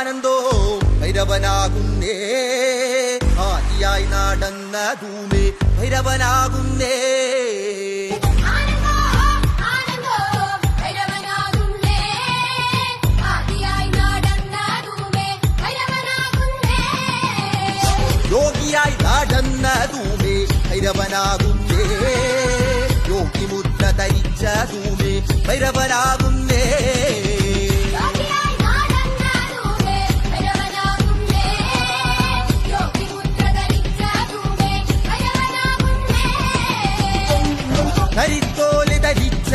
ആനന്ദോ ഭൈരവനാകുന്നേ ആദിയായി നടന്നതൂമേ ഭൈരവനാകുന്നേ ആനന്ദോ ആനന്ദോ ഭൈരവനാകുന്നേ ആദിയായി നടന്നതുമേ ഭൈരവനാകുന്നേ യോഗിയായി നടന്നതൂമേ ഭൈരവനാകുന്നേ യോഗി മുദ്ര ധരിച്ചതൂമേ ഭൈരവനാകുന്നേ കരിക്കോൽ ധരിച്ച